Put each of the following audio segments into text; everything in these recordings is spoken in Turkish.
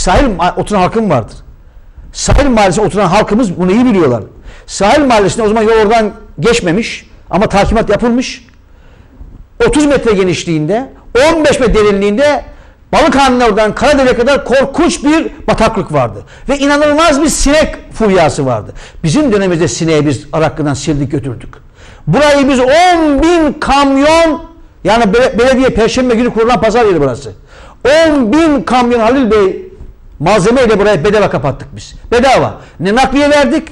Sahil oturan halkım vardır. Sahil mahallesinde oturan halkımız bunu iyi biliyorlar. Sahil mahallesinde o zaman yol oradan geçmemiş ama takimat yapılmış. 30 metre genişliğinde, 15 metre derinliğinde Balıkhane'nin oradan Karadenize kadar korkunç bir bataklık vardı. Ve inanılmaz bir sinek furyası vardı. Bizim dönemimizde sineği biz Araklı'dan sildik götürdük. Burayı biz 10 bin kamyon yani belediye perşembe günü kurulan pazar yeri burası. 10 bin kamyon Halil Bey malzemeyle burayı bedava kapattık biz. Bedava. Ne nakliye verdik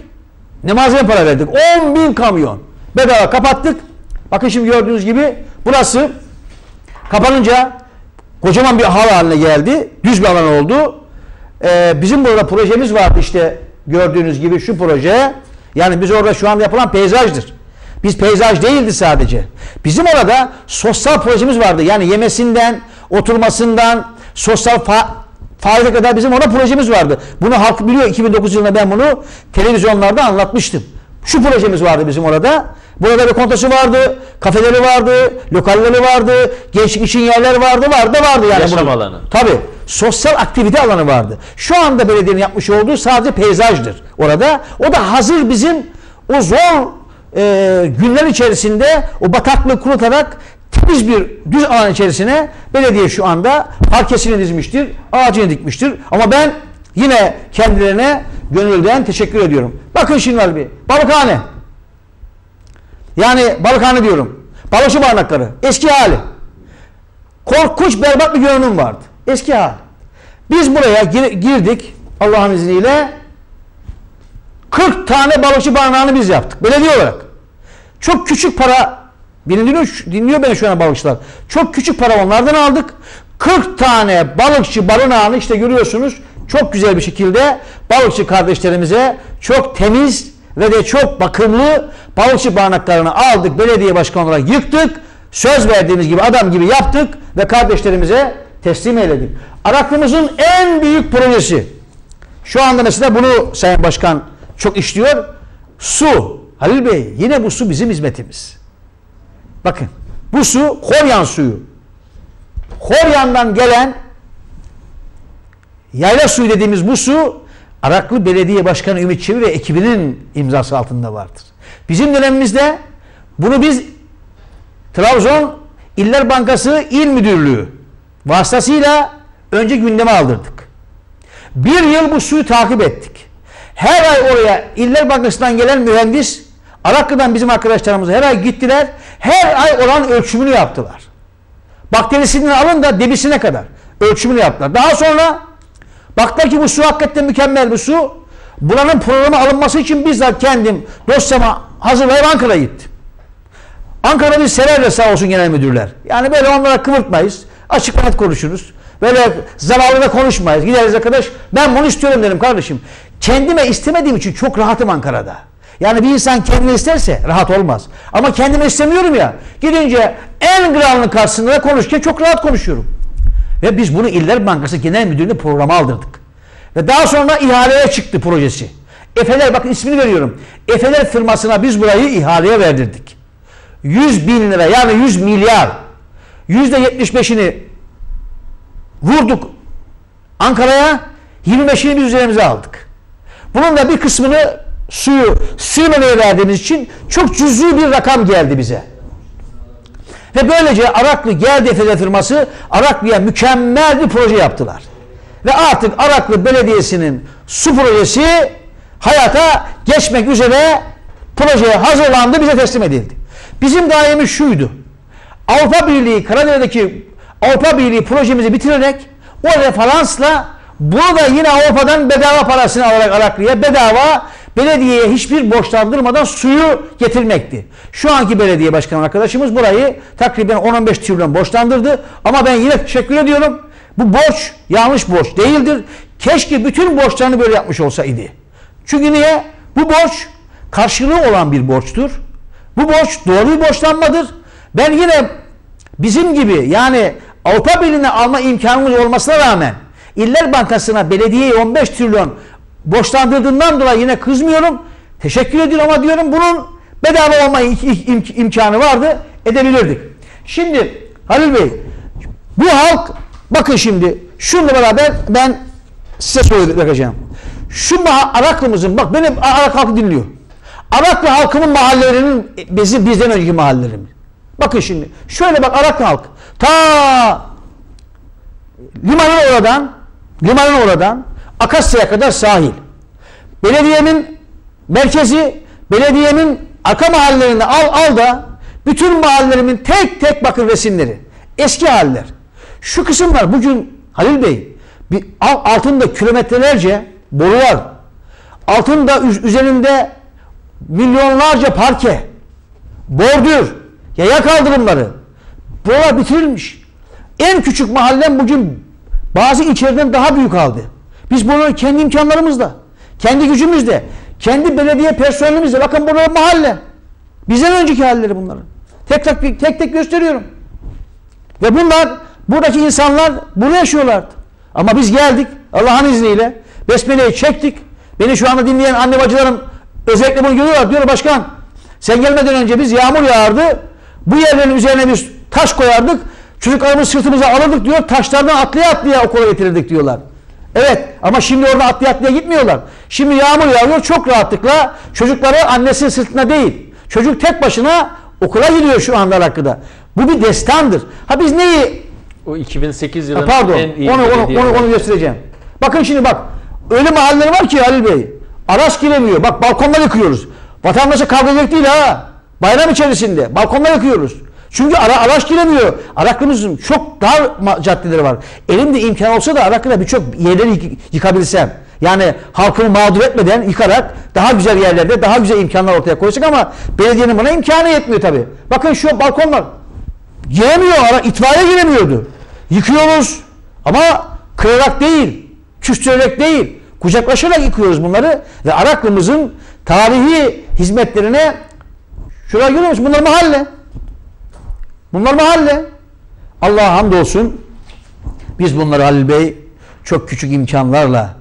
ne malzeme para verdik. 10 bin kamyon. Bedava kapattık. Bakın şimdi gördüğünüz gibi burası kapanınca kocaman bir hal haline geldi. Düz bir alan oldu. Ee, bizim burada projemiz vardı işte gördüğünüz gibi şu proje. Yani biz orada şu anda yapılan peyzajdır. Biz peyzaj değildi sadece. Bizim orada sosyal projemiz vardı. Yani yemesinden, oturmasından, sosyal fa faaliyete kadar bizim orada projemiz vardı. Bunu halk biliyor. 2009 yılında ben bunu televizyonlarda anlatmıştım. Şu projemiz vardı bizim orada. Burada bir kontası vardı, kafeleri vardı, lokalleri vardı, gençlik için yerler vardı, vardı, vardı yani. Yaşam bunun. alanı. Tabii. Sosyal aktivite alanı vardı. Şu anda belediyenin yapmış olduğu sadece peyzajdır orada. O da hazır bizim o zor e, günler içerisinde o bataklığı kurutarak temiz bir düz alan içerisine belediye şu anda parkesini dizmiştir, ağacını dikmiştir. Ama ben yine kendilerine gönülden teşekkür ediyorum. Bakın şimdi bir balıkhane. Yani balıkhane diyorum. Balıkçı barınakları. Eski hali. Korkunç berbat bir görünüm vardı. Eski hali. Biz buraya gir girdik Allah'ın izniyle 40 tane balıkçı barınağını biz yaptık. Belediye olarak. Çok küçük para dinliyor, dinliyor beni şu an balıkçılar. Çok küçük para onlardan aldık. 40 tane balıkçı barınağını işte görüyorsunuz çok güzel bir şekilde balıkçı kardeşlerimize çok temiz ve de çok bakımlı balıkçı barınaklarını aldık. Belediye başkanı olarak yıktık. Söz verdiğimiz gibi adam gibi yaptık ve kardeşlerimize teslim eyledik. Araklımızın en büyük projesi şu anda mesela bunu Sayın Başkan çok işliyor. Su. Halil Bey yine bu su bizim hizmetimiz. Bakın bu su Koryan suyu. Koryan'dan gelen yayla suyu dediğimiz bu su Araklı Belediye Başkanı Ümit Çevi ve ekibinin imzası altında vardır. Bizim dönemimizde bunu biz Trabzon İller Bankası İl Müdürlüğü vasıtasıyla önce gündeme aldırdık. Bir yıl bu suyu takip ettik. Her ay oraya İller Bankası'ndan gelen mühendis Araklı'dan bizim arkadaşlarımız her ay gittiler. Her ay olan ölçümünü yaptılar. Bakterisinden alın da debisine kadar ölçümünü yaptılar. Daha sonra baktılar ki bu su hakikaten mükemmel bir su. Buranın programı alınması için bizzat kendim dosyama hazırlayıp Ankara'ya gittim. Ankara'da biz severler sağ olsun genel müdürler. Yani böyle onlara kıvırtmayız. Açık net konuşuruz. Böyle zavallı da konuşmayız. Gideriz arkadaş ben bunu istiyorum dedim kardeşim. Kendime istemediğim için çok rahatım Ankara'da. Yani bir insan kendini isterse rahat olmaz. Ama kendimi istemiyorum ya. Gidince en kralının karşısında konuşurken çok rahat konuşuyorum. Ve biz bunu İller Bankası Genel Müdürlüğü'ne programa aldırdık. Ve daha sonra ihaleye çıktı projesi. Efeler bakın ismini veriyorum. Efeler firmasına biz burayı ihaleye verdirdik. 100 bin lira yani 100 milyar. %75'ini vurduk Ankara'ya 25'ini biz üzerimize aldık. Bunun da bir kısmını suyu Sürmene'ye verdiğimiz için çok cüzi bir rakam geldi bize. Ve böylece Araklı geldi Efe firması Araklı'ya mükemmel bir proje yaptılar. Ve artık Araklı Belediyesi'nin su projesi hayata geçmek üzere projeye hazırlandı, bize teslim edildi. Bizim daimimiz şuydu. Avrupa Birliği, Karadeniz'deki Avrupa Birliği projemizi bitirerek o referansla bunu da yine Avrupa'dan bedava parasını alarak Araklı'ya bedava belediyeye hiçbir borçlandırmadan suyu getirmekti. Şu anki belediye başkanı arkadaşımız burayı takriben 10-15 trilyon borçlandırdı. Ama ben yine teşekkür ediyorum. Bu borç yanlış borç değildir. Keşke bütün borçlarını böyle yapmış olsaydı. Çünkü niye? Bu borç karşılığı olan bir borçtur. Bu borç doğru bir borçlanmadır. Ben yine bizim gibi yani Avrupa Birliği'ne alma imkanımız olmasına rağmen İller Bankası'na belediyeye 15 trilyon borçlandırdığından dolayı yine kızmıyorum. Teşekkür ediyorum ama diyorum bunun bedava olma imkanı vardı. Edebilirdik. Şimdi Halil Bey bu halk bakın şimdi şunla beraber ben size söyleyeceğim. Şu maha, Araklımızın, bak benim Arak halkı dinliyor. Araklı halkının mahallelerinin bizim bizden önceki mahallelerimiz. Bakın şimdi. Şöyle bak Araklı halk. Ta limanın oradan limanın oradan Akasya'ya kadar sahil. Belediyenin merkezi, belediyenin arka mahallelerinde al al da bütün mahallelerimin tek tek bakın resimleri. Eski haller. Şu kısımlar bugün Halil Bey bir altında kilometrelerce boru var. Altında üzerinde milyonlarca parke, bordür, yaya kaldırımları. Buralar bitirilmiş. En küçük mahallem bugün bazı ilçelerden daha büyük aldı. Biz bunu kendi imkanlarımızla, kendi gücümüzle, kendi belediye personelimizle, bakın burada mahalle. Bizden önceki halleri bunların. Tek tek, tek tek gösteriyorum. Ve bunlar, buradaki insanlar bunu yaşıyorlardı. Ama biz geldik Allah'ın izniyle, Besmele'yi çektik. Beni şu anda dinleyen anne bacılarım özellikle bunu görüyorlar. Diyor başkan sen gelmeden önce biz yağmur yağardı. Bu yerlerin üzerine biz taş koyardık. Çocuklarımız sırtımıza alırdık diyor. Taşlardan atlaya atlaya okula getirirdik diyorlar. Evet ama şimdi orada atlaya atlaya gitmiyorlar. Şimdi yağmur yağıyor çok rahatlıkla çocukları annesinin sırtına değil. Çocuk tek başına okula gidiyor şu anda hakkında. Bu bir destandır. Ha biz neyi? O 2008 yılının pardon, en iyi onu, onu, onu, onu göstereceğim. Bakın şimdi bak. Öyle mahalleler var ki Halil Bey. Araç giremiyor. Bak balkonları yıkıyoruz. Vatandaşa kavga edecek değil ha. Bayram içerisinde. Balkonları yıkıyoruz. Çünkü ara, araç giremiyor. Araklımızın çok dar caddeleri var. Elimde imkan olsa da Araklı'da birçok yerleri yıkabilsem. Yani halkımı mağdur etmeden yıkarak daha güzel yerlerde daha güzel imkanlar ortaya koyacak ama belediyenin buna imkanı yetmiyor tabi. Bakın şu balkonlar giremiyor. Ara, itfaiye giremiyordu. Yıkıyoruz ama kırarak değil, küstürerek değil, kucaklaşarak yıkıyoruz bunları ve Araklımızın tarihi hizmetlerine şuraya görüyor musun? Bunlar mahalle. Bunlar mahalle. Allah'a hamdolsun biz bunları Halil Bey çok küçük imkanlarla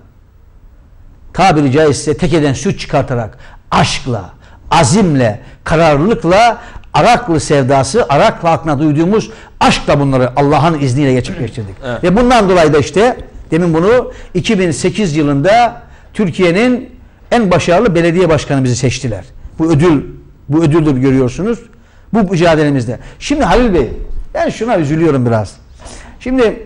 tabiri caizse tekeden süt çıkartarak aşkla, azimle, kararlılıkla Araklı sevdası, Araklı halkına duyduğumuz aşkla bunları Allah'ın izniyle gerçekleştirdik. Evet. Ve bundan dolayı da işte demin bunu 2008 yılında Türkiye'nin en başarılı belediye başkanı bizi seçtiler. Bu ödül, bu ödüldür görüyorsunuz. Bu mücadelemizde. Şimdi Halil Bey, ben şuna üzülüyorum biraz. Şimdi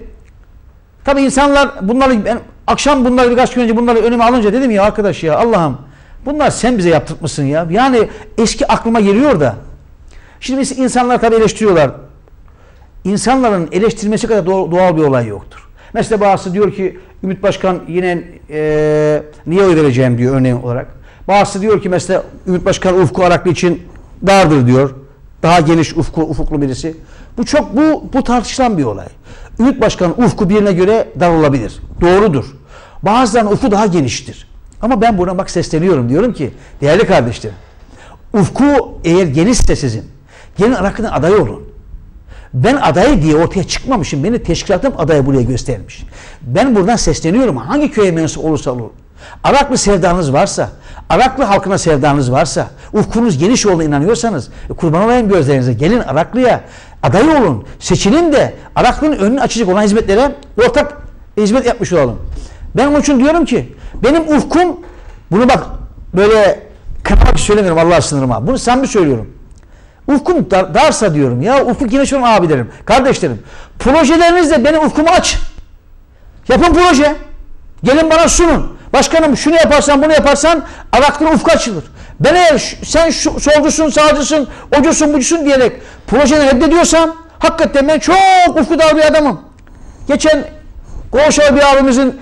tabii insanlar bunları ben akşam bunları birkaç gün önce bunları önüme alınca dedim ya arkadaş ya Allah'ım bunlar sen bize yaptırtmışsın ya. Yani eski aklıma geliyor da. Şimdi insanlar tabii eleştiriyorlar. İnsanların eleştirmesi kadar doğal bir olay yoktur. Mesela bazısı diyor ki Ümit Başkan yine e, niye oy vereceğim diyor örneğin olarak. Bazısı diyor ki mesela Ümit Başkan Ufku Araklı için dardır diyor. Daha geniş ufku, ufuklu birisi. Bu çok bu bu tartışılan bir olay. Ümit Başkan ufku birine göre dar olabilir. Doğrudur. Bazılarının ufku daha geniştir. Ama ben buna bak sesleniyorum. Diyorum ki değerli kardeşlerim ufku eğer genişse sizin gelin Araklı'nın adayı olun. Ben adayı diye ortaya çıkmamışım. Beni teşkilatım adayı buraya göstermiş. Ben buradan sesleniyorum. Hangi köye mensup olursa olur. Araklı sevdanız varsa, Araklı halkına sevdanız varsa, ufkunuz geniş olduğuna inanıyorsanız, e, kurban olayım gözlerinize, gelin Araklı'ya aday olun, seçilin de Araklı'nın önünü açacak olan hizmetlere ortak hizmet yapmış olalım. Ben onun için diyorum ki, benim ufkum, bunu bak böyle kırmak söylemiyorum Allah sınırıma, bunu samimi söylüyorum. Ufkum dar, darsa diyorum ya ufuk geniş olan abilerim, kardeşlerim. Projelerinizle benim ufkumu aç. Yapın proje. Gelin bana sunun. Başkanım şunu yaparsan bunu yaparsan Araklığın ufku açılır. Ben sen şu, solcusun, sağcısın, ocusun, bucusun diyerek projeleri reddediyorsam hakikaten ben çok ufku dar bir adamım. Geçen Goloşa bir abimizin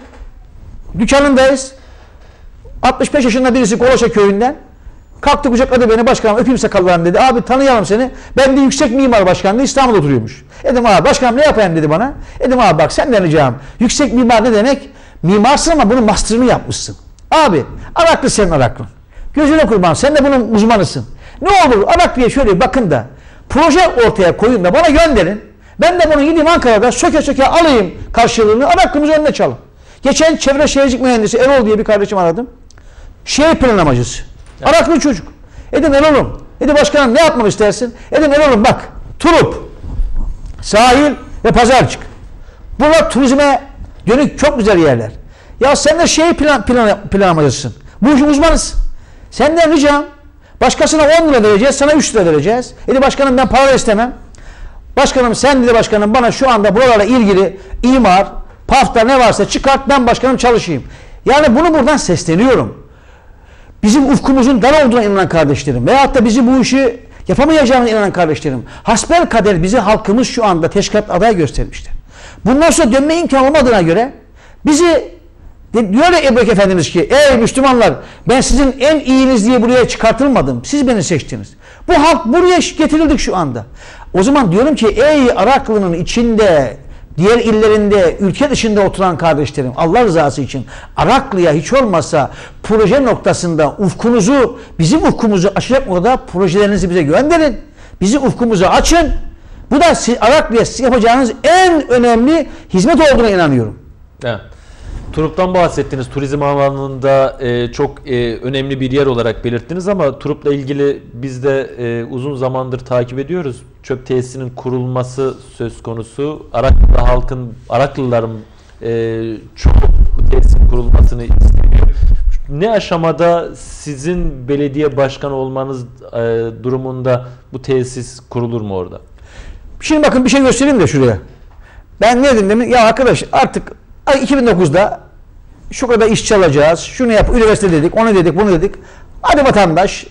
dükkanındayız. 65 yaşında birisi Goloşa köyünden. Kalktı kucakladı beni başkanım öpeyim sakallarını dedi. Abi tanıyalım seni. Ben bir yüksek mimar başkanlığı İstanbul'da oturuyormuş. Dedim abi başkanım ne yapayım dedi bana. Dedim abi bak senden ricam. Yüksek mimar ne demek? Mimarsın ama bunun master'ını yapmışsın. Abi Araklı senin Araklın. Gözüne kurban sen de bunun uzmanısın. Ne olur Araklı'ya şöyle bakın da proje ortaya koyun da bana gönderin. Ben de bunu gideyim Ankara'da söke söke alayım karşılığını Araklımız önüne çalın. Geçen çevre şehircilik mühendisi Erol diye bir kardeşim aradım. Şehir planlamacısı. Evet. Araklı çocuk. Edim Erol'um. Dedi başkanım ne yapmamı istersin? Edim Erol'um bak Turup, sahil ve pazarcık. Bunlar turizme dönük çok güzel yerler. Ya sen de şey plan, plan, planlamacısın. Bu işin uzmanısın. Senden ricam başkasına 10 lira vereceğiz sana 3 lira vereceğiz. Dedi başkanım ben para istemem. Başkanım sen dedi başkanım bana şu anda buralarla ilgili imar, pafta ne varsa çıkart ben başkanım çalışayım. Yani bunu buradan sesleniyorum. Bizim ufkumuzun dar olduğuna inanan kardeşlerim veyahut da bizi bu işi yapamayacağına inanan kardeşlerim. Hasbel kader bizi halkımız şu anda teşkilat aday göstermiştir. Bundan sonra dönme imkanı olmadığına göre bizi Diyor ya Ebu Efendimiz ki ey Müslümanlar ben sizin en iyiniz diye buraya çıkartılmadım. Siz beni seçtiniz. Bu halk buraya getirildik şu anda. O zaman diyorum ki ey Araklı'nın içinde diğer illerinde ülke dışında oturan kardeşlerim Allah rızası için Araklı'ya hiç olmazsa proje noktasında ufkunuzu bizim ufkumuzu açacak orada projelerinizi bize gönderin. Bizi ufkumuzu açın. Bu da Araklı'ya yapacağınız en önemli hizmet olduğuna inanıyorum. Evet. Turup'tan bahsettiniz. Turizm alanında e, çok e, önemli bir yer olarak belirttiniz ama Turup'la ilgili biz de e, uzun zamandır takip ediyoruz. Çöp tesisinin kurulması söz konusu. Araklı halkın, Araklıların e, çok bu tesisin kurulmasını istemiyor. Ne aşamada sizin belediye başkanı olmanız e, durumunda bu tesis kurulur mu orada? Şimdi bakın bir şey göstereyim de şuraya. Ben ne dedim demin? Ya arkadaş artık 2009'da şu kadar iş çalacağız, şunu yap, üniversite dedik, onu dedik, bunu dedik. Hadi vatandaş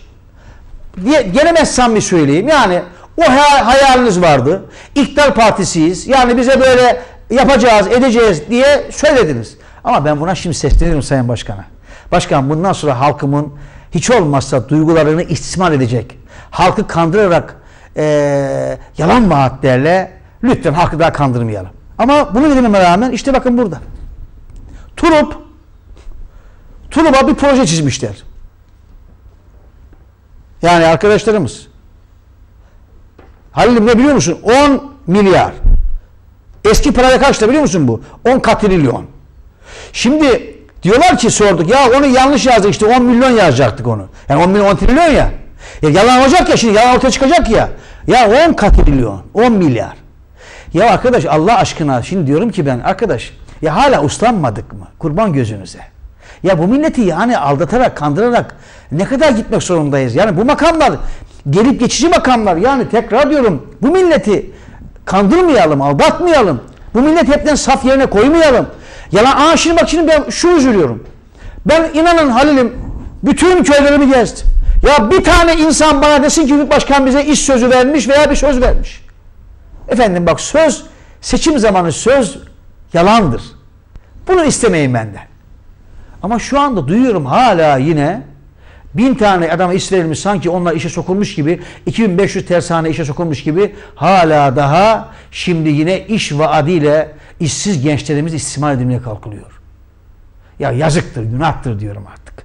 diye gelemezsem bir söyleyeyim. Yani o hayaliniz vardı. İktidar partisiyiz. Yani bize böyle yapacağız, edeceğiz diye söylediniz. Ama ben buna şimdi sesleniyorum Sayın Başkan'a. Başkan bundan sonra halkımın hiç olmazsa duygularını istismar edecek. Halkı kandırarak e, yalan vaatlerle lütfen halkı daha kandırmayalım. Ama bunu dememe rağmen işte bakın burada. Turup Turup'a bir proje çizmişler. Yani arkadaşlarımız. Halil'im ne biliyor musun? 10 milyar. Eski paraya kaçta biliyor musun bu? 10 katrilyon. Şimdi diyorlar ki sorduk ya onu yanlış yazdık işte 10 milyon yazacaktık onu. Yani 10 milyon 10 trilyon ya. Ya yalan olacak ya şimdi yalan ortaya çıkacak ya. Ya 10 katrilyon 10 milyar. Ya arkadaş Allah aşkına şimdi diyorum ki ben arkadaş ya hala uslanmadık mı? Kurban gözünüze. Ya bu milleti yani aldatarak, kandırarak ne kadar gitmek zorundayız? Yani bu makamlar gelip geçici makamlar. Yani tekrar diyorum bu milleti kandırmayalım, aldatmayalım. Bu millet hepten saf yerine koymayalım. Yalan, aa şimdi bak şimdi ben şu üzülüyorum. Ben inanın Halil'im bütün köylerimi gezdim. Ya bir tane insan bana desin ki başkan bize iş sözü vermiş veya bir söz vermiş. Efendim bak söz, seçim zamanı söz yalandır. Bunu istemeyin benden. Ama şu anda duyuyorum hala yine bin tane adama iş verilmiş sanki onlar işe sokulmuş gibi 2500 tersane işe sokulmuş gibi hala daha şimdi yine iş vaadiyle işsiz gençlerimiz istismar edilmeye kalkılıyor. Ya yazıktır, günahtır diyorum artık.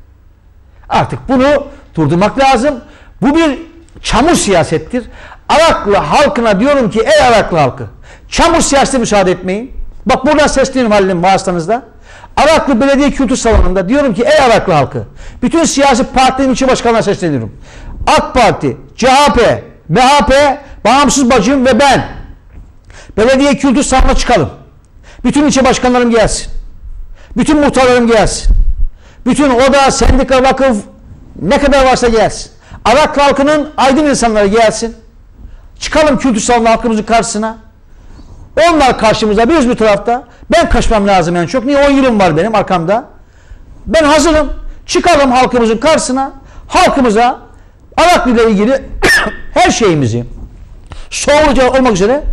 Artık bunu durdurmak lazım. Bu bir çamur siyasettir. Araklı halkına diyorum ki ey Araklı halkı çamur siyasete müsaade etmeyin. Bak buradan sesleniyorum Halil'in vasıtanızda. Araklı Belediye Kültür Salonu'nda diyorum ki ey Araklı halkı bütün siyasi partilerin içi başkanına sesleniyorum. AK Parti, CHP, MHP, Bağımsız Bacım ve ben belediye kültür salonuna çıkalım. Bütün ilçe başkanlarım gelsin. Bütün muhtarlarım gelsin. Bütün oda, sendika, vakıf ne kadar varsa gelsin. Arak halkının aydın insanları gelsin. Çıkalım salonu halkımızın karşısına. Onlar karşımızda biz bir tarafta. Ben kaçmam lazım en çok. Niye 10 yılım var benim arkamda. Ben hazırım. Çıkalım halkımızın karşısına. Halkımıza Araklı ile ilgili her şeyimizi soğurucu olmak üzere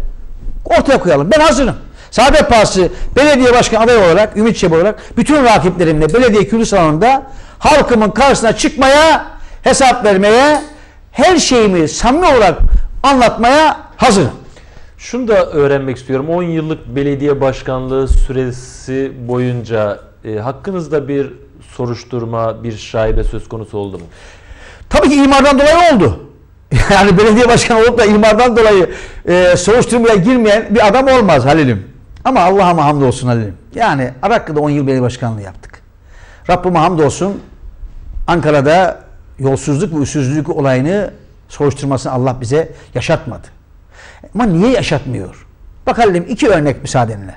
ortaya koyalım. Ben hazırım. Saadet Partisi belediye başkan adayı olarak, Ümit Çebi olarak bütün rakiplerimle belediye kültür salonunda halkımın karşısına çıkmaya, hesap vermeye, her şeyimi samimi olarak anlatmaya hazırım. Şunu da öğrenmek istiyorum. 10 yıllık belediye başkanlığı süresi boyunca e, hakkınızda bir soruşturma, bir şaibe söz konusu oldu mu? Tabii ki imardan dolayı oldu. Yani belediye başkanı olup da imardan dolayı e, soruşturmaya girmeyen bir adam olmaz Halil'im. Ama Allah'a hamdolsun Halil'im. Yani Arakka'da 10 yıl belediye başkanlığı yaptık. Rabbime hamdolsun Ankara'da yolsuzluk ve usulsüzlük olayını soruşturmasını Allah bize yaşatmadı. Ama niye yaşatmıyor? Bakalım iki örnek müsaadenle.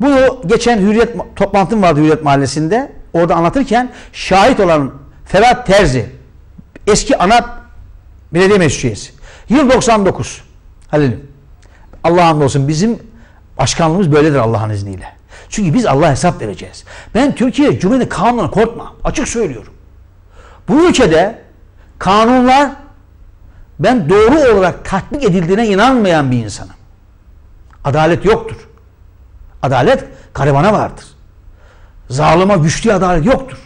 Bunu geçen Hürriyet toplantım vardı Hürriyet Mahallesi'nde. Orada anlatırken şahit olan Ferhat Terzi eski ana belediye meclis üyesi. Yıl 99. Halil'im. Allah'a hamdolsun bizim başkanlığımız böyledir Allah'ın izniyle. Çünkü biz Allah'a hesap vereceğiz. Ben Türkiye Cumhuriyeti kanununa korkmam. Açık söylüyorum. Bu ülkede kanunlar ben doğru olarak tatbik edildiğine inanmayan bir insanım. Adalet yoktur. Adalet garibana vardır. Zalıma güçlü adalet yoktur.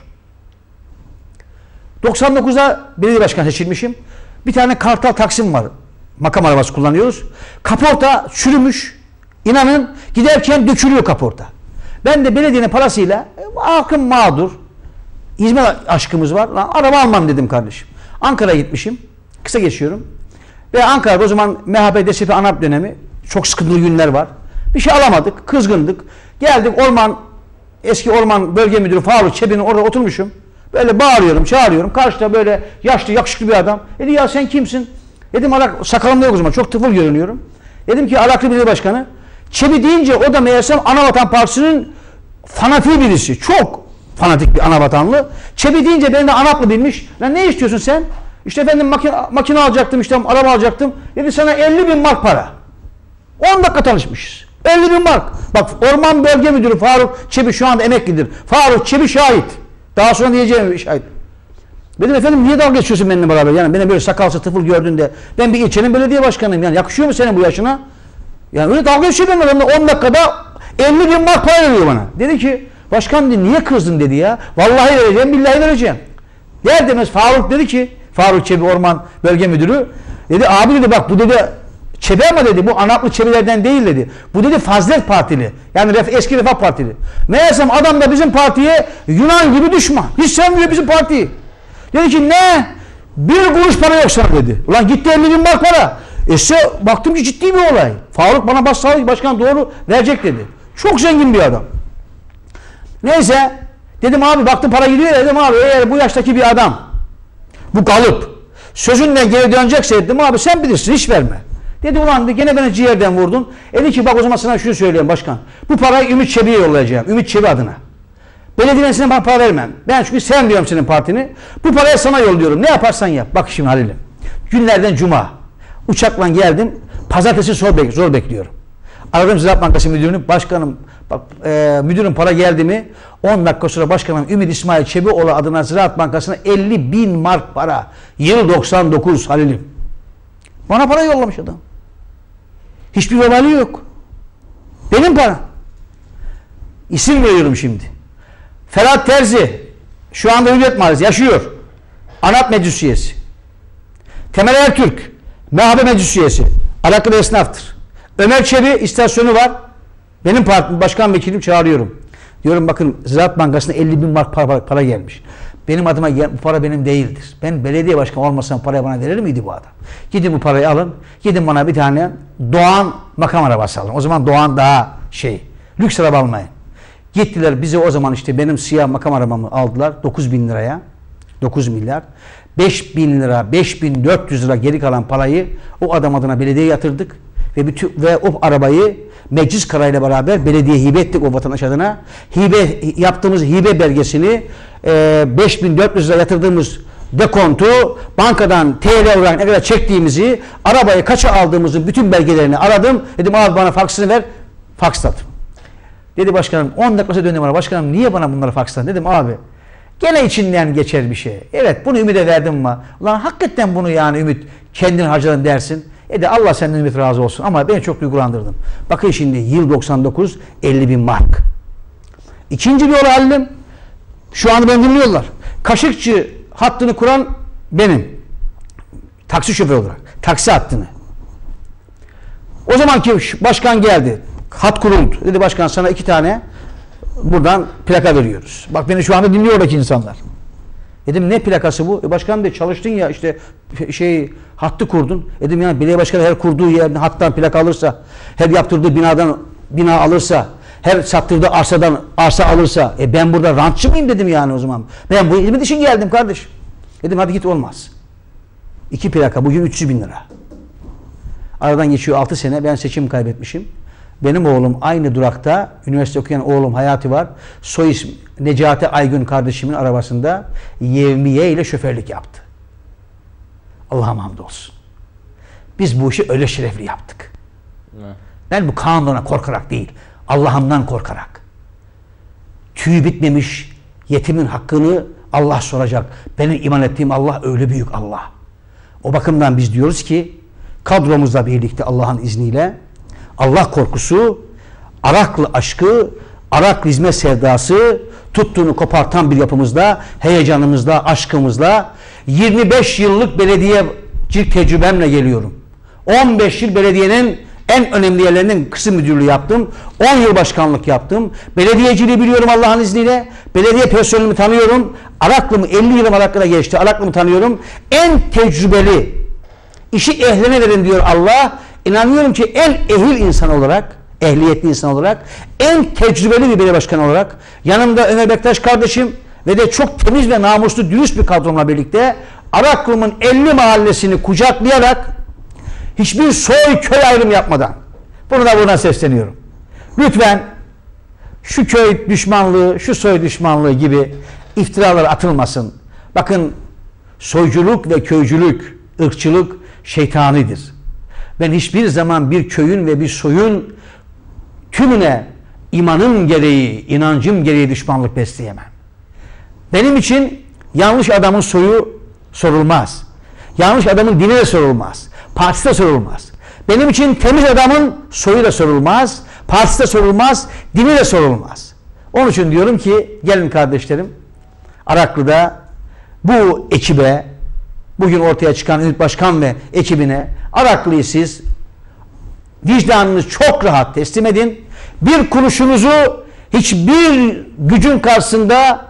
99'da belediye başkanı seçilmişim. Bir tane kartal taksim var. Makam arabası kullanıyoruz. Kaporta çürümüş. İnanın giderken dökülüyor kaporta. Ben de belediyenin parasıyla halkım mağdur. Hizmet aşkımız var. Lan araba almam dedim kardeşim. Ankara'ya gitmişim. Kısa geçiyorum. Ve Ankara'da o zaman MHP DSP ANAP dönemi. Çok sıkıntılı günler var. Bir şey alamadık. Kızgındık. Geldik orman eski orman bölge müdürü Faruk Çebi'nin orada oturmuşum. Böyle bağırıyorum, çağırıyorum. Karşıda böyle yaşlı, yakışıklı bir adam. Dedi ya sen kimsin? Dedim alak, sakalım da yok o zaman. Çok tıfıl görünüyorum. Dedim ki Alaklı Belediye Başkanı. Çebi deyince o da meğersem Anavatan Partisi'nin fanatiği birisi. Çok fanatik bir anavatanlı. Çebi deyince beni de Anaplı bilmiş. Lan ne istiyorsun sen? İşte efendim makine, makine alacaktım işte araba alacaktım. Dedi sana 50 bin mark para. 10 dakika tanışmışız. 50 bin mark. Bak Orman Bölge Müdürü Faruk Çebi şu anda emeklidir. Faruk Çebi şahit. Daha sonra diyeceğim şahit. Dedim efendim niye dalga geçiyorsun benimle beraber? Yani beni böyle sakalsı tıfıl gördüğünde ben bir ilçenin belediye başkanıyım. Yani yakışıyor mu senin bu yaşına? Yani öyle dalga geçiyor benimle. 10 dakikada 50 bin mark para veriyor bana. Dedi ki başkan dedi, niye kızdın dedi ya. Vallahi vereceğim billahi vereceğim. Der demez Faruk dedi ki Faruk Çebi Orman Bölge Müdürü dedi abi dedi bak bu dedi Çebi ama dedi bu Anaplı Çebilerden değil dedi. Bu dedi Fazilet Partili. Yani ref, eski Refah Partili. Meğersem adam da bizim partiye Yunan gibi düşman. Hiç sevmiyor bizim partiyi. Dedi ki ne? Bir kuruş para yok sana dedi. Ulan gitti 50 bin mark para. E baktım ki ciddi bir olay. Faruk bana bas sağlık başkan doğru verecek dedi. Çok zengin bir adam. Neyse dedim abi baktım para gidiyor dedim abi eğer bu yaştaki bir adam bu kalıp sözünden geri dönecekse dedim abi sen bilirsin hiç verme. Dedi ulan gene beni ciğerden vurdun. Dedi ki bak o zaman sana şunu söyleyeyim başkan. Bu parayı Ümit Çebi'ye yollayacağım. Ümit Çebi adına. Belediyesine ben para vermem. Ben çünkü sevmiyorum senin partini. Bu parayı sana yolluyorum. Ne yaparsan yap. Bak şimdi Halil'im. Günlerden cuma. Uçakla geldim. Pazartesi zor, bek zor bekliyorum. Aradım Ziraat Bankası müdürünü. Başkanım bak e, müdürün para geldi mi? 10 dakika sonra başkanım Ümit İsmail Çebioğlu adına Ziraat Bankası'na 50 bin mark para. Yıl 99 Halil'im. Bana para yollamış adam. Hiçbir vebali yok. Benim para. İsim veriyorum şimdi. Ferhat Terzi şu anda Hürriyet Mahallesi yaşıyor. ANAP Meclis Üyesi. Temel Ertürk MHP Meclis Üyesi. Alakalı esnaftır. Ömer Çebi istasyonu var. Benim partim başkan vekilim çağırıyorum. Diyorum bakın Ziraat Bankası'na 50 bin mark para, para gelmiş. Benim adıma bu para benim değildir. Ben belediye başkanı olmasam parayı bana verir miydi bu adam? Gidin bu parayı alın. Gidin bana bir tane Doğan makam arabası alın. O zaman Doğan daha şey. Lüks araba almayın. Gittiler bize o zaman işte benim siyah makam arabamı aldılar 9 bin liraya. 9 milyar. 5 bin lira, 5400 lira geri kalan parayı o adam adına belediye yatırdık. Ve bütün ve o arabayı meclis kararıyla beraber belediye hibe ettik o vatandaş adına. Hibe yaptığımız hibe belgesini e, 5400 lira yatırdığımız dekontu bankadan TL olarak ne kadar çektiğimizi arabayı kaça aldığımızın bütün belgelerini aradım. Dedim abi bana faksını ver. Faksladım. Dedi başkanım 10 dakika sonra döndüm bana. Başkanım niye bana bunları faksladın? Dedim abi gene içinden geçer bir şey. Evet bunu Ümit'e verdim mi? Ulan hakikaten bunu yani Ümit kendin harcadın dersin. E de Allah senden Ümit razı olsun. Ama beni çok duygulandırdın. Bakın şimdi yıl 99 50 bin mark. İkinci bir olay hallim. Şu anda beni dinliyorlar. Kaşıkçı hattını kuran benim. Taksi şoförü olarak. Taksi hattını. O zamanki başkan geldi. Hat kuruldu. Dedi başkan sana iki tane buradan plaka veriyoruz. Bak beni şu anda dinliyor oradaki insanlar. Dedim ne plakası bu? E başkan dedi çalıştın ya işte şey hattı kurdun. Dedim yani belediye başkanı her kurduğu yerden hattan plaka alırsa, her yaptırdığı binadan bina alırsa, her sattırdığı arsadan arsa alırsa e ben burada rantçı mıyım dedim yani o zaman. Ben bu ilmi için geldim kardeş. Dedim hadi git olmaz. İki plaka bugün 300 bin lira. Aradan geçiyor 6 sene ben seçim kaybetmişim. Benim oğlum aynı durakta, üniversite okuyan oğlum Hayati var. Soy ismi Necati Aygün kardeşimin arabasında yevmiye ile şoförlük yaptı. Allah'a hamdolsun. Biz bu işi öyle şerefli yaptık. Ben bu kanuna korkarak değil, Allah'ımdan korkarak. Tüy bitmemiş yetimin hakkını Allah soracak. Benim iman ettiğim Allah öyle büyük Allah. O bakımdan biz diyoruz ki kadromuzla birlikte Allah'ın izniyle Allah korkusu, Araklı aşkı, Araklı hizmet sevdası tuttuğunu kopartan bir yapımızda, heyecanımızla, aşkımızla 25 yıllık belediyecilik tecrübemle geliyorum. 15 yıl belediyenin en önemli yerlerinin kısım müdürlüğü yaptım. 10 yıl başkanlık yaptım. Belediyeciliği biliyorum Allah'ın izniyle. Belediye personelimi tanıyorum. Araklımı 50 yılım Araklı'da geçti. Araklımı tanıyorum. En tecrübeli işi ehline verin diyor Allah. İnanıyorum ki en ehil insan olarak, ehliyetli insan olarak, en tecrübeli bir belediye başkanı olarak yanımda Ömer Bektaş kardeşim ve de çok temiz ve namuslu, dürüst bir kadromla birlikte Araklım'ın 50 mahallesini kucaklayarak hiçbir soy köy ayrım yapmadan bunu da buradan sesleniyorum. Lütfen şu köy düşmanlığı, şu soy düşmanlığı gibi iftiralar atılmasın. Bakın soyculuk ve köycülük, ırkçılık şeytanidir. Ben hiçbir zaman bir köyün ve bir soyun tümüne imanım gereği, inancım gereği düşmanlık besleyemem. Benim için yanlış adamın soyu sorulmaz. Yanlış adamın dini de sorulmaz. Partisi de sorulmaz. Benim için temiz adamın soyu da sorulmaz. Partisi de sorulmaz. Dini de sorulmaz. Onun için diyorum ki gelin kardeşlerim Araklı'da bu ekibe bugün ortaya çıkan Ümit Başkan ve ekibine Araklı'yı siz vicdanınız çok rahat teslim edin. Bir kuruşunuzu hiçbir gücün karşısında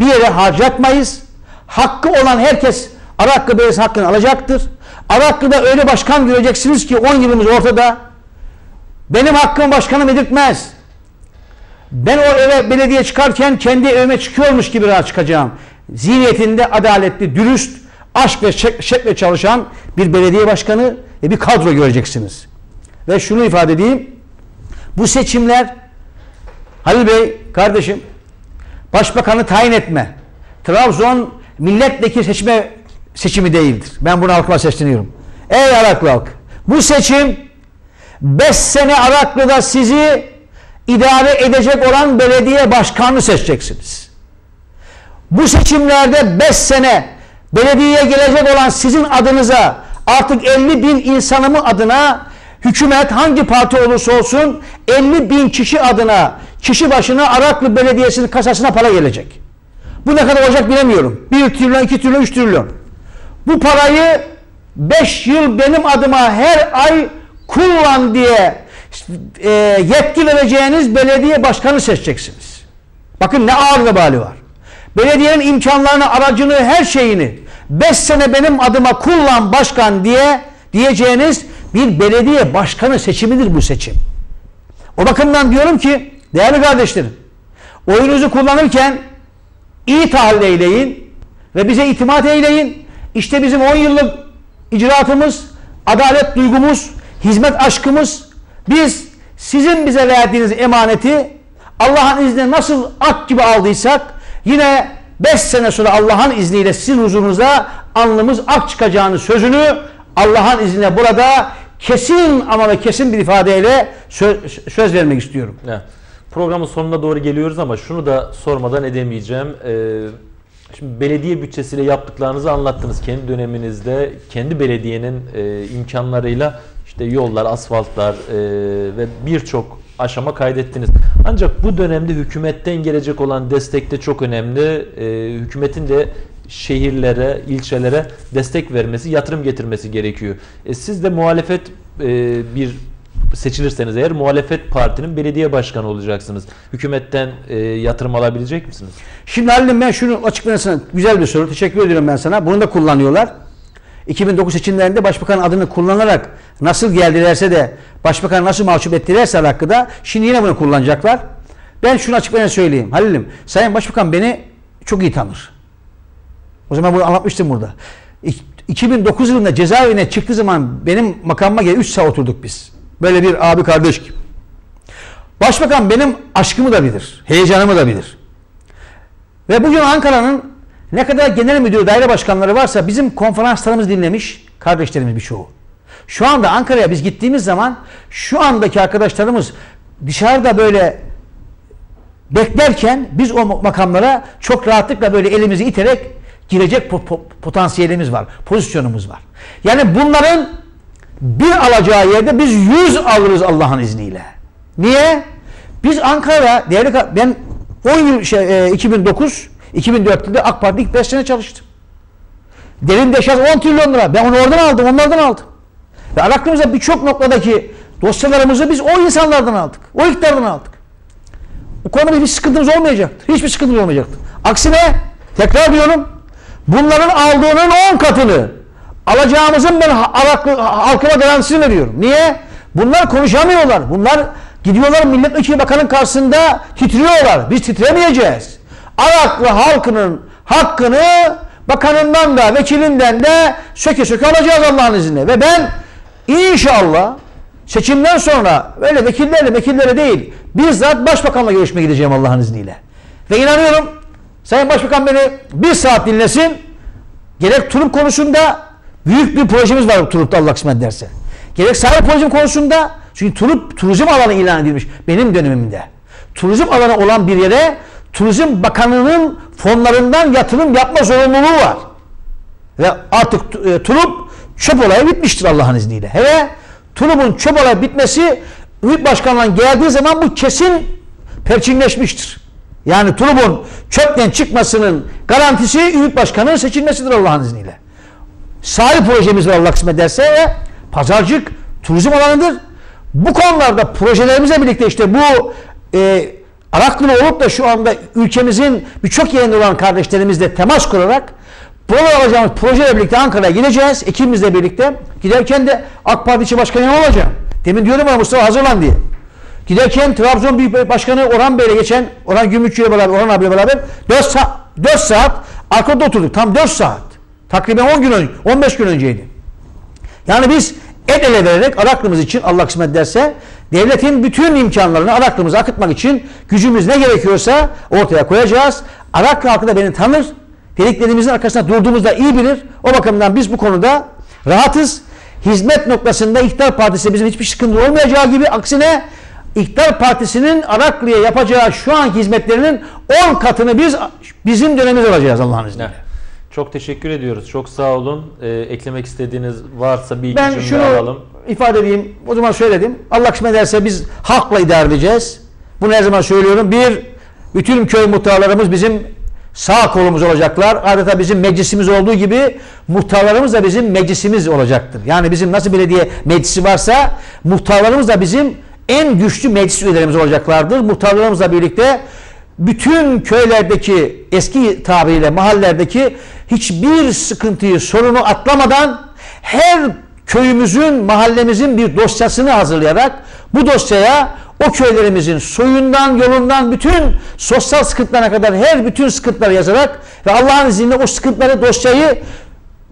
bir yere harcatmayız. Hakkı olan herkes Araklı Belediyesi hakkını alacaktır. Araklı'da öyle başkan göreceksiniz ki 10 yılımız ortada. Benim hakkım başkanım edilmez. Ben o eve belediye çıkarken kendi evime çıkıyormuş gibi rahat çıkacağım. Zihniyetinde adaletli, dürüst, aşk ve şekle çalışan bir belediye başkanı ve bir kadro göreceksiniz. Ve şunu ifade edeyim. Bu seçimler Halil Bey kardeşim başbakanı tayin etme. Trabzon milletvekili seçme seçimi değildir. Ben bunu halkıma sesleniyorum. Ey Araklı halk bu seçim 5 sene Araklı'da sizi idare edecek olan belediye başkanını seçeceksiniz. Bu seçimlerde 5 sene belediyeye gelecek olan sizin adınıza artık 50 bin insanımı adına hükümet hangi parti olursa olsun 50 bin kişi adına kişi başına Araklı Belediyesi'nin kasasına para gelecek. Bu ne kadar olacak bilemiyorum. 1 trilyon, 2 trilyon, 3 trilyon. Bu parayı 5 yıl benim adıma her ay kullan diye e, yetki vereceğiniz belediye başkanı seçeceksiniz. Bakın ne ağır vebali var. Belediyenin imkanlarını, aracını, her şeyini 5 sene benim adıma kullan başkan diye diyeceğiniz bir belediye başkanı seçimidir bu seçim. O bakımdan diyorum ki değerli kardeşlerim oyunuzu kullanırken iyi tahammül eyleyin ve bize itimat eyleyin. İşte bizim 10 yıllık icraatımız, adalet duygumuz, hizmet aşkımız biz sizin bize verdiğiniz emaneti Allah'ın izniyle nasıl ak gibi aldıysak yine 5 sene sonra Allah'ın izniyle sizin huzurunuzda alnımız ak çıkacağını sözünü Allah'ın izniyle burada kesin ama ve kesin bir ifadeyle söz, söz vermek istiyorum. Evet. Programın sonuna doğru geliyoruz ama şunu da sormadan edemeyeceğim. Ee, şimdi belediye bütçesiyle yaptıklarınızı anlattınız. Kendi döneminizde kendi belediyenin e, imkanlarıyla işte yollar, asfaltlar e, ve birçok aşama kaydettiniz. Ancak bu dönemde hükümetten gelecek olan destek de çok önemli. E, hükümetin de şehirlere, ilçelere destek vermesi, yatırım getirmesi gerekiyor. E, siz de muhalefet e, bir seçilirseniz eğer muhalefet partinin belediye başkanı olacaksınız. Hükümetten e, yatırım alabilecek misiniz? Şimdi Halil'im ben şunu açıklayasana güzel bir soru. Teşekkür ediyorum ben sana. Bunu da kullanıyorlar. 2009 seçimlerinde başbakan adını kullanarak nasıl geldilerse de başbakan nasıl mahcup ettilerse hakkında şimdi yine bunu kullanacaklar. Ben şunu açıklamaya söyleyeyim. Halil'im Sayın Başbakan beni çok iyi tanır. O zaman bunu anlatmıştım burada. 2009 yılında cezaevine çıktığı zaman benim makamıma gelip 3 saat oturduk biz. Böyle bir abi kardeş gibi. Başbakan benim aşkımı da bilir, heyecanımı da bilir. Ve bugün Ankara'nın ne kadar genel müdür, daire başkanları varsa bizim konferanslarımız dinlemiş kardeşlerimiz birçoğu. Şu anda Ankara'ya biz gittiğimiz zaman şu andaki arkadaşlarımız dışarıda böyle beklerken biz o makamlara çok rahatlıkla böyle elimizi iterek girecek po- po- potansiyelimiz var, pozisyonumuz var. Yani bunların bir alacağı yerde biz yüz alırız Allah'ın izniyle. Niye? Biz Ankara'da değerli ben 10 yıl şey, e, 2009 2004'te AK Parti ilk 5 sene çalıştım. Derin deşarj 10 trilyon lira. Ben onu oradan aldım, onlardan aldım. Ve aklımıza birçok noktadaki dosyalarımızı biz o insanlardan aldık. O iktidardan aldık. Bu konuda hiçbir sıkıntımız olmayacaktı. Hiçbir sıkıntımız olmayacaktı. Aksine tekrar diyorum bunların aldığının 10 katını alacağımızın ben halkıma garantisini veriyorum. Niye? Bunlar konuşamıyorlar. Bunlar gidiyorlar milletvekili bakanın karşısında titriyorlar. Biz titremeyeceğiz. Araklı halkının hakkını bakanından da vekilinden de söke söke alacağız Allah'ın izniyle. Ve ben inşallah seçimden sonra böyle vekillerle vekillere değil bizzat başbakanla görüşmeye gideceğim Allah'ın izniyle. Ve inanıyorum Sayın Başbakan beni bir saat dinlesin. Gerek Turup konusunda büyük bir projemiz var Turup'ta Allah kısmet derse. Gerek sahip projem konusunda çünkü Turup turizm alanı ilan edilmiş benim dönemimde. Turizm alanı olan bir yere Turizm Bakanı'nın fonlarından yatırım yapma zorunluluğu var. Ve artık e, Turup çöp olayı bitmiştir Allah'ın izniyle. Hele Turup'un çöp olayı bitmesi Ümit Başkan'la geldiği zaman bu kesin perçinleşmiştir. Yani Turup'un çöpten çıkmasının garantisi Ümit Başkan'ın seçilmesidir Allah'ın izniyle. Sahil projemiz var Allah kısmet ederse ve pazarcık turizm alanıdır. Bu konularda projelerimizle birlikte işte bu e, Araklı'nı olup da şu anda ülkemizin birçok yerinde olan kardeşlerimizle temas kurarak burada alacağımız projeyle birlikte Ankara'ya gideceğiz. Ekibimizle birlikte. Giderken de AK Parti İçi Başkanı olacağım. Demin diyordum ama Mustafa hazırlan diye. Giderken Trabzon Büyük Başkanı Orhan Bey'le geçen Orhan Gümrükçü'yle beraber, Orhan abiyle beraber 4, sa 4 saat arkada oturduk. Tam 4 saat. Takriben 10 gün önce, 15 gün önceydi. Yani biz el ele vererek Araklımız için Allah kısmet derse devletin bütün imkanlarını Araklımıza akıtmak için gücümüz ne gerekiyorsa ortaya koyacağız. Araklı halkı da beni tanır. Dediklerimizin arkasında durduğumuzda iyi bilir. O bakımdan biz bu konuda rahatız. Hizmet noktasında İktidar Partisi bizim hiçbir sıkıntı olmayacağı gibi aksine İktidar Partisi'nin Araklı'ya yapacağı şu anki hizmetlerinin 10 katını biz bizim dönemimiz olacağız Allah'ın izniyle. Çok teşekkür ediyoruz. Çok sağ olun. Ee, eklemek istediğiniz varsa bir iki ben cümle şunu alalım. ifade edeyim. O zaman söyledim. Allah kısmet ederse biz halkla idare edeceğiz. Bunu her zaman söylüyorum. Bir, bütün köy muhtarlarımız bizim sağ kolumuz olacaklar. Adeta bizim meclisimiz olduğu gibi muhtarlarımız da bizim meclisimiz olacaktır. Yani bizim nasıl belediye meclisi varsa muhtarlarımız da bizim en güçlü meclis üyelerimiz olacaklardır. Muhtarlarımızla birlikte bütün köylerdeki eski tabiriyle mahallelerdeki hiçbir sıkıntıyı, sorunu atlamadan her köyümüzün, mahallemizin bir dosyasını hazırlayarak bu dosyaya o köylerimizin soyundan, yolundan bütün sosyal sıkıntılarına kadar her bütün sıkıntıları yazarak ve Allah'ın izniyle o sıkıntıları dosyayı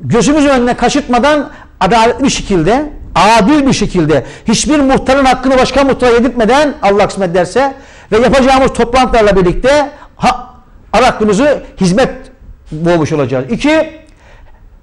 gözümüzün önüne kaçırtmadan adaletli bir şekilde, adil bir şekilde hiçbir muhtarın hakkını başka muhtara yedirtmeden Allah kısmet derse ve yapacağımız toplantılarla birlikte ha, Araklımızı hizmet boğmuş olacağız. İki,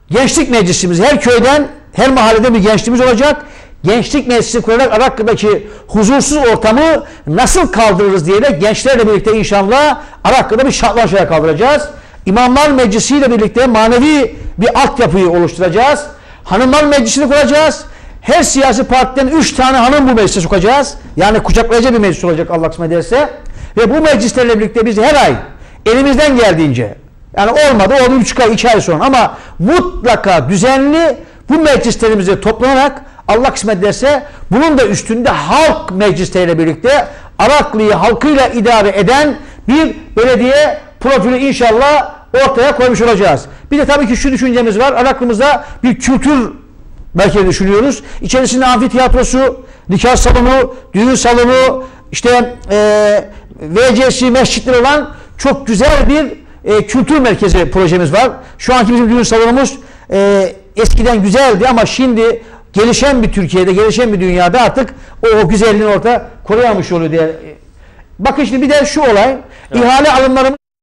gençlik meclisimiz her köyden, her mahallede bir gençliğimiz olacak. Gençlik meclisi kurarak Arakkı'daki huzursuz ortamı nasıl kaldırırız diye gençlerle birlikte inşallah Arakkı'da bir şartlaşmaya kaldıracağız. İmamlar Meclisi ile birlikte manevi bir altyapıyı oluşturacağız. Hanımlar Meclisi'ni kuracağız. Her siyasi partiden 3 tane hanım bu meclise sokacağız. Yani kucaklayıcı bir meclis olacak Allah kısmet ederse. Ve bu meclislerle birlikte biz her ay elimizden geldiğince yani olmadı oldu 3 ay 2 ay sonra ama mutlaka düzenli bu meclislerimize toplanarak Allah kısmet ederse bunun da üstünde halk meclisleriyle birlikte Araklı'yı halkıyla idare eden bir belediye profili inşallah ortaya koymuş olacağız. Bir de tabii ki şu düşüncemiz var. Araklımızda bir kültür merkezi düşünüyoruz. İçerisinde amfiteyatrosu, nikah salonu, düğün salonu, işte e, VCC mescitleri olan çok güzel bir e, kültür merkezi projemiz var. Şu anki bizim düğün salonumuz e, eskiden güzeldi ama şimdi gelişen bir Türkiye'de, gelişen bir dünyada artık o, o güzelliğini orta koruyamış oluyor diye. Bakın şimdi bir de şu olay. ihale alımlarımız